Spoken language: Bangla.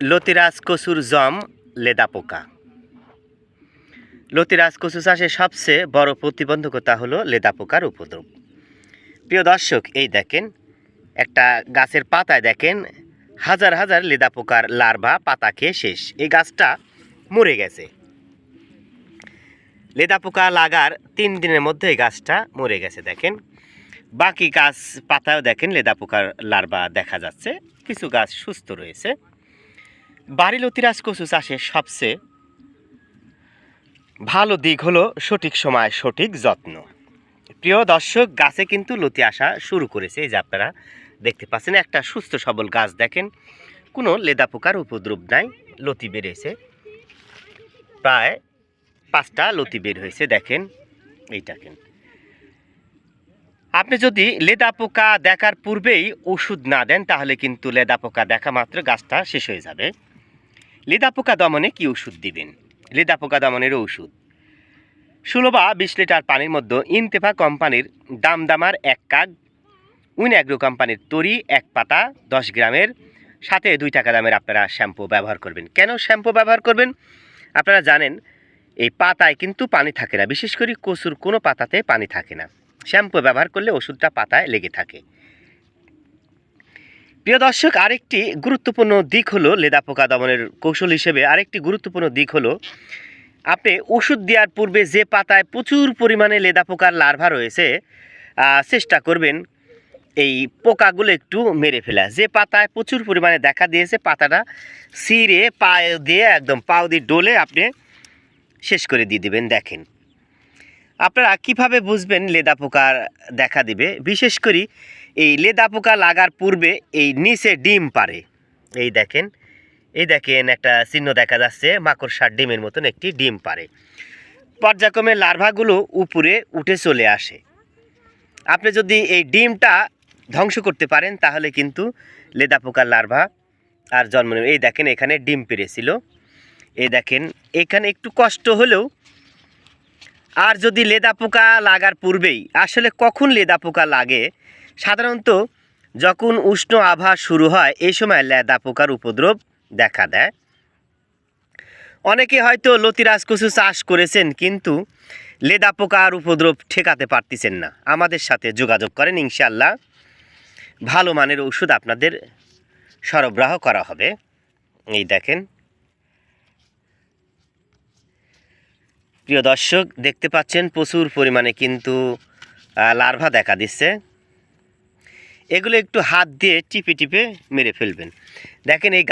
লতিরাজ কচুর জম লেদা পোকা। লতিরাজ কচু চাষে সবচেয়ে বড় প্রতিবন্ধকতা হলো লেদা পোকার উপদ্রব। প্রিয় দর্শক, এই দেখেন, একটা গাছের পাতায় দেখেন, হাজার হাজার লেদা পোকার লার্ভা পাতা খেয়ে শেষ। এই গাছটা মরে গেছে। লেদা পোকা লাগার তিন দিনের মধ্যে এই গাছটা মরে গেছে, দেখেন। বাকি গাছ পাতাও দেখেন লেদা পোকার লার্ভা দেখা যাচ্ছে। কিছু গাছ সুস্থ রয়েছে। বাড়ি লতিরাজ কচু চাষের সবচেয়ে ভালো দিক হলো সঠিক সময়, সঠিক যত্ন। প্রিয় দর্শক, গাছে কিন্তু লতি আসা শুরু করেছে। এই যে আপনারা দেখতে পাচ্ছেন, একটা সুস্থ সবল গাছ দেখেন। কোনো লেদা পোকার উপদ্রব নাই, লতি বেরিয়েছে প্রায় পাঁচটা লতি বের হয়েছে, দেখেন। এই দেখেন আপনি যদি লেদা পোকা দেখার পূর্বেই ওষুধ না দেন, তাহলে কিন্তু লেদা পোকা দেখা মাত্র গাছটা শেষ হয়ে যাবে। লেদা পোকা দমনে কি ওষুধ দিবেন? লেদা পোকা দমনের ওষুধ। ষোলো বা বিশ লিটার পানির মধ্যে ইনতেফা কোম্পানির দামদামার এক কাগ উইন অ্যাগ্রো কোম্পানির তরি এক পাতা, দশ গ্রামের, সাথে দুই টাকা দামের আপনারা শ্যাম্পু ব্যবহার করবেন। কেন শ্যাম্পু ব্যবহার করবেন? আপনারা জানেন, এই পাতায় কিন্তু পানি থাকে না। বিশেষ করে কচুর কোনো পাতাতে পানি থাকে না। শ্যাম্পু ব্যবহার করলে ওষুধটা পাতায় লেগে থাকে। প্রিয় দর্শক, আরেকটি গুরুত্বপূর্ণ দিক হলো লেদা পোকা দমনের কৌশল হিসেবে আরেকটি গুরুত্বপূর্ণ দিক হলো আপনি ওষুধ দেওয়ার পূর্বে যে পাতায় প্রচুর পরিমাণে লেদা পোকার লার্ভা রয়েছে চেষ্টা করবেন এই পোকাগুলো একটু মেরে ফেলা। যে পাতায় প্রচুর পরিমাণে দেখা দিয়েছে, পাতাটা সিরে পায়ে দিয়ে একদম পাও দিয়ে ডোলে আপনি শেষ করে দিয়ে দিবেন। দেখেন আপনারা কীভাবে বুঝবেন লেদা পোকার দেখা দিবে? বিশেষ করে এই লেদা পোকা লাগার পূর্বে এই নিচে ডিম পারে এই দেখেন এই দেখেন একটা চিহ্ন দেখা যাচ্ছে, মাকড়সার ডিমের মতন একটি ডিম পারে পর্যায়ক্রমে লার্ভাগুলো উপরে উঠে চলে আসে। আপনি যদি এই ডিমটা ধ্বংস করতে পারেন, তাহলে কিন্তু লেদা পোকার লার্ভা আর জন্ম নেবে। এই দেখেন, এখানে ডিম পেরেছিল এই দেখেন, এখানে একটু কষ্ট হলেও আর যদি লেদা পোকা লাগার পূর্বেই, আসলে কখন লেদা পোকা লাগে? সাধারণত যখন উষ্ণ আবহাওয়া শুরু হয়, এই সময় লেদা পোকার উপদ্রব দেখা দেয়। অনেকে হয়তো লতিরাজ কচু চাষ করেছেন, কিন্তু লেদা পোকার উপদ্রব ঠেকাতে পারতেছেন না। আমাদের সাথে যোগাযোগ করেন ইনশাল্লাহ ভালো মানের ওষুধ আপনাদের সরবরাহ করা হবে। এই দেখেন প্রিয় দর্শক, দেখতে পাচ্ছেন প্রচুর পরিমাণে কিন্তু লার্ভা দেখা দিচ্ছে। এগুলো একটু হাত দিয়ে টিপে টিপে মেরে ফেলবেন। দেখেন এই